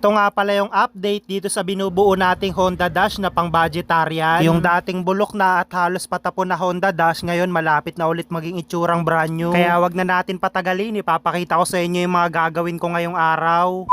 Ito nga pala yung update dito sa binubuo nating Honda Dash na pang budgetarian. Yung dating bulok na at halos patapon na Honda Dash ngayon malapit na ulit maging itsurang brand new. Kaya wag na natin patagalin, ipapakita ko sa inyo yung mga gagawin ko ngayong araw.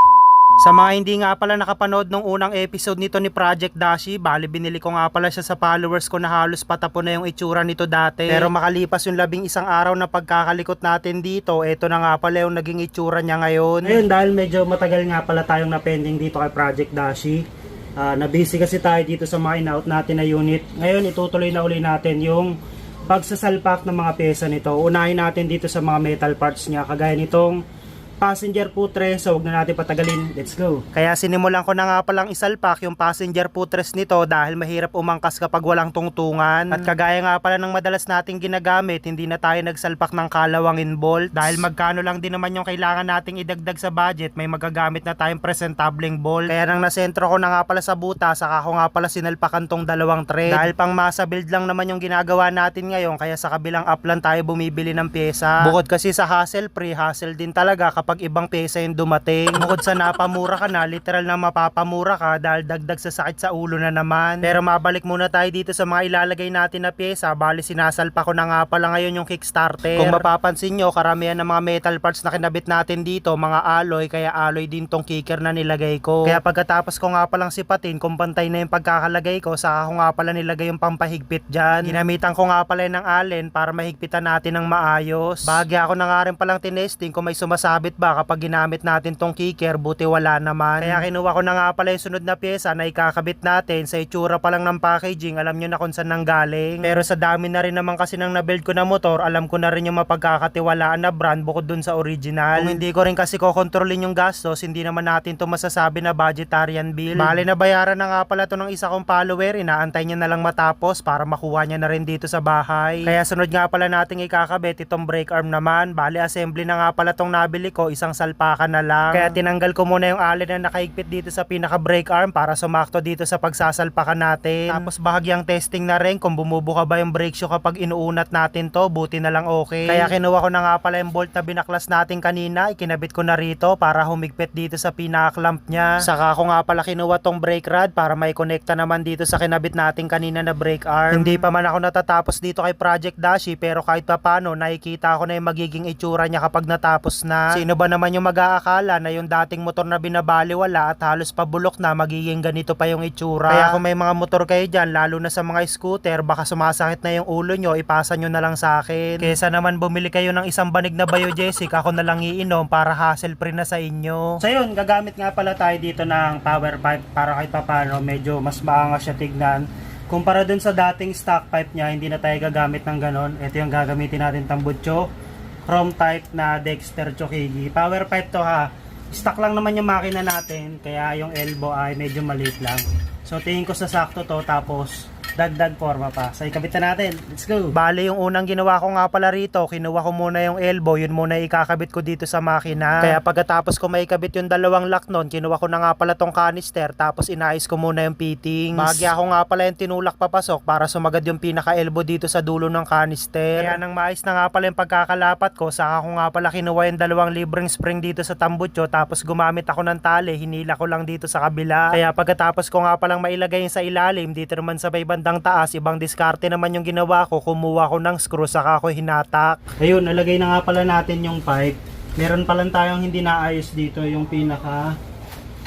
Sa mga hindi nga pala nakapanood nung unang episode nito ni Project Dashi, bali binili ko nga pala siya sa followers ko na halos patapon na yung itsura nito dati. Pero makalipas yung labing isang araw na pagkakalikot natin dito, eto na nga pala yung naging itsura niya ngayon. Ngayon dahil medyo matagal nga pala tayong na-pending dito kay Project Dashi, ah, na-busy kasi tayo dito sa mga in-out natin na unit. Ngayon itutuloy na uli natin yung pagsasalpak ng mga pyesa nito. Unahin natin dito sa mga metal parts niya, kagaya nitong passenger footrest, so huwag na natin patagalin. Let's go. Kaya sinimulan ko na nga palang isalpak yung passenger footrest nito dahil mahirap umangkas kapag walang tungtungan. At kagaya nga pala ng madalas nating ginagamit, hindi na tayo nagsalpak ng kalawangin bolt dahil magkano lang din naman yung kailangan nating idagdag sa budget, may magagamit na tayong presentableng bolt. Kaya nang nasentro ko na nga pala sa buta, saka ko nga pala sinalpakan tong dalawang thread. Dahil pang masa build lang naman yung ginagawa natin ngayon, kaya sa kabilang up lang tayo bumibili ng pyesa. Bukod kasi sa hassle free, hassle din talaga kapag ibang pyesa yung dumating. Bukod sa napamura ka na, literal na mapapamura ka dahil dagdag sa sakit sa ulo na naman. Pero mabalik muna tayo dito sa mga ilalagay natin na pyesa. Bali sinasalpa ko na nga pala ngayon yung kickstarter. Kung mapapansin nyo, karamihan ng mga metal parts na kinabit natin dito, mga alloy, kaya alloy din tong kicker na nilagay ko. Kaya pagkatapos ko nga palang sipatin, kung pantay na yung pagkakalagay ko, saka ko nga pala nilagay yung pampahigpit dyan. Ginamitan ko nga pala ng allen para mahigpitan natin ng maayos. Bahagya ako na nga rin palang tinesting kung may sumasabit ba kapag ginamit natin tong kicker, buti wala naman. Kaya kinuha ko na nga pala yung sunod na pyesa na ikakabit natin sa itsura pa lang ng packaging, alam nyo na kung saan nang galing. Pero sa dami na rin naman kasi nang nabuild ko na motor, alam ko na rin yung mapagkakatiwalaan na brand bukod dun sa original. Kung hindi ko rin kasi kokontrolin yung gastos, hindi naman natin to masasabi na budgetarian bill. Bale na bayaran na nga pala to ng isa kong follower, inaantay niya na lang matapos para makuha niya na rin dito sa bahay. Kaya sunod nga pala nating ikakabit itong brake arm naman. Bale assembly na nga pala tong nabili ko, isang salpakan na lang. Kaya tinanggal ko muna yung allen na nakaigpit dito sa pinaka brake arm para sumakto dito sa pagsasalpakan natin. Tapos bahagyang testing na rin kung bumubuka ba yung brake shoe kapag inuunat natin to, buti na lang okay. Kaya kinuha ko na nga pala yung bolt na binaklas natin kanina, ikinabit ko na rito para humigpit dito sa pinaka-clamp niya. Saka ko nga pala kinuha tong brake rod para may konekta naman dito sa kinabit natin kanina na brake arm. Hindi pa man ako natatapos dito kay Project Dashi pero kahit pa paano nakikita ko na yung magiging itsura niya kapag natapos na. Sino ba naman yung mag-aakala na yung dating motor na binabaliwala at halos pabulok na magiging ganito pa yung itsura. Kaya kung may mga motor kayo dyan, lalo na sa mga scooter, baka sumasakit na yung ulo nyo, ipasa nyo na lang sa akin. Kesa naman bumili kayo ng isang banig na Biogesic, ako na lang iinom para hassle free na sa inyo. So yun, gagamit nga pala tayo dito ng power pipe para kahit papano medyo mas maangas siya tignan. Kumpara dun sa dating stock pipe niya, hindi na tayo gagamit ng ganon. Ito yung gagamitin natin tambutso. Chrome type na Dexter Chokigi. Power pipe to ha. Stock lang naman yung makina natin, kaya yung elbow ay medyo maliit lang. So tingin ko sa sakto to, tapos dagdag forma pa. So ikabit na natin. Let's go. Bale, yung unang ginawa ko nga pala rito, kinuha ko muna yung elbow, yun muna ikakabit ko dito sa makina. Kaya pagkatapos ko maikabit yung dalawang lock nun, kinuha ko na nga pala tong canister, tapos inayos ko muna yung fittings. Bahagya ko nga pala yung tinulak papasok para sumagad yung pinaka-elbow dito sa dulo ng canister. Kaya nang maayos na nga pala yung pagkakalapat ko, saka ko nga pala kinuha yung dalawang libreng spring dito sa tambutso, tapos gumamit ako ng tali, hinila ko lang dito sa kabila. Kaya pagkatapos ko nga palang mailagay sa ilalim, dito naman sa may bandang taas, ibang diskarte naman yung ginawa ko, kumuha ko ng screw, saka ako hinatak. Ayun, nalagay na nga pala natin yung pipe. Meron pa lang tayong hindi naayos dito, yung pinaka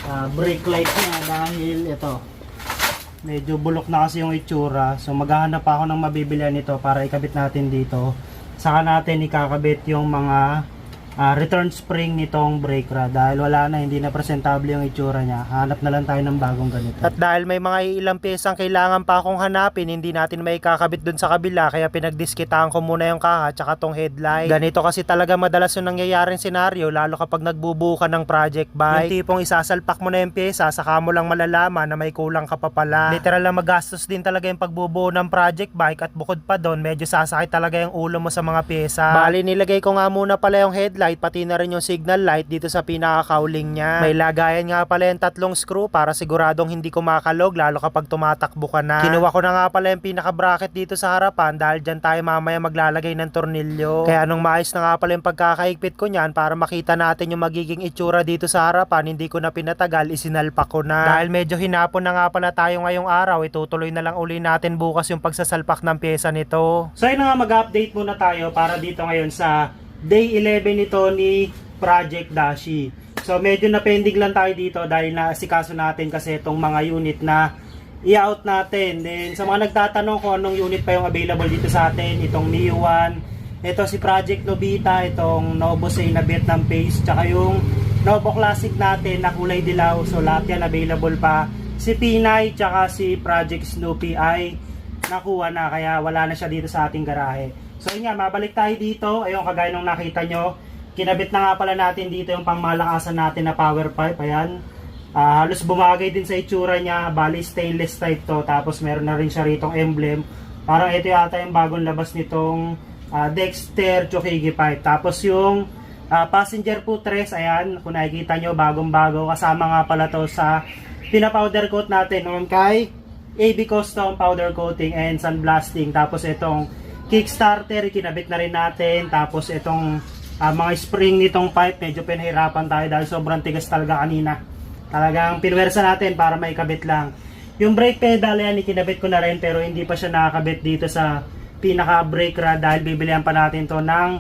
ah, brake light niya dahil ito, medyo bulok na kasi yung itsura. So maghahanap ako ng mabibilihan nito para ikabit natin dito. Saka natin ikakabit yung mga ah, return spring nitong brake rod dahil wala na, hindi na presentable yung itsura niya. Hanap na lang tayo ng bagong ganito. At dahil may mga ilang pyesang kailangan pa akong hanapin, hindi natin may kakabit dun sa kabila kaya pinagdiskitaan ko muna yung kaha tsaka tong headlight. Ganito kasi talaga madalas yung nangyayaring senaryo lalo kapag nagbubuo ka ng project bike. Yung tipong isasalpak mo na yung pyesa saka mo lang malalaman na may kulang ka pa pala. Literal na magastos din talaga yung pagbubuo ng project bike at bukod pa doon medyo sasakit talaga yung ulo mo sa mga pyesa. Bali nilagay ko nga muna pala yung headlight headlight pati na rin yung signal light dito sa pinaka-cowling niya. May lagayan nga pala yung tatlong screw para siguradong hindi kumakalog lalo kapag tumatakbo ka na. Kinuha ko na nga pala yung pinaka-bracket dito sa harapan dahil dyan tayo mamaya maglalagay ng tornilyo. Kaya nung maayos na nga pala yung pagkakaigpit ko niyan para makita natin yung magiging itsura dito sa harapan, hindi ko na pinatagal, isinalpak ko na. Dahil medyo hinapon na nga pala tayo ngayong araw, itutuloy na lang uli natin bukas yung pagsasalpak ng pyesa nito. So ayun nga mag-update muna tayo para dito ngayon sa day 11 nito ni Project Dashi. So medyo na pending lang tayo dito dahil naasikaso natin kasi itong mga unit na i-out natin. Then sa mga nagtatanong kung anong unit pa yung available dito sa atin, itong Mio 1, ito si Project Nobita, itong Novo Say na Vietnam Pace, tsaka yung Novo Classic natin na kulay dilaw. So lahat yan available pa. Si Pinay, tsaka si Project Snoopy ay nakuha na kaya wala na siya dito sa ating garahe. So yun nga, mabalik tayo dito. Ayun, kagaya nung nakita nyo, kinabit na nga pala natin dito yung pangmalakasan natin na power pipe. Ayan. Ah, halos bumagay din sa itsura niya. Bali stainless type to. Tapos meron na rin siya ritong emblem. Parang ito yata yung bagong labas nitong ah, Dexter Chokigi pipe. Tapos yung ah, passenger footrest, ayan, kung nakikita nyo, bagong-bago. Kasama nga pala to sa pinapowder coat natin noon kay AB Custom powder coating and sandblasting. Tapos itong Kickstarter, kinabit na rin natin. Tapos itong ah, mga spring nitong pipe, medyo pinahirapan tayo dahil sobrang tigas talaga kanina. Talagang pinwersa natin para may kabit lang. Yung brake pedal yan, ikinabit ko na rin pero hindi pa siya nakakabit dito sa pinaka brake rod dahil bibilihan pa natin to ng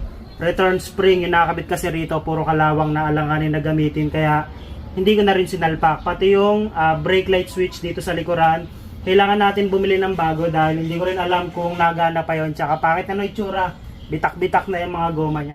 return spring. Yung nakakabit kasi rito, puro kalawang na alanganin na gamitin. Kaya hindi ko na rin sinalpak. Pati yung ah, brake light switch dito sa likuran, kailangan natin bumili ng bago dahil hindi ko rin alam kung nagana pa yon Tsaka pangit na no itsura, bitak-bitak na yung mga goma niya.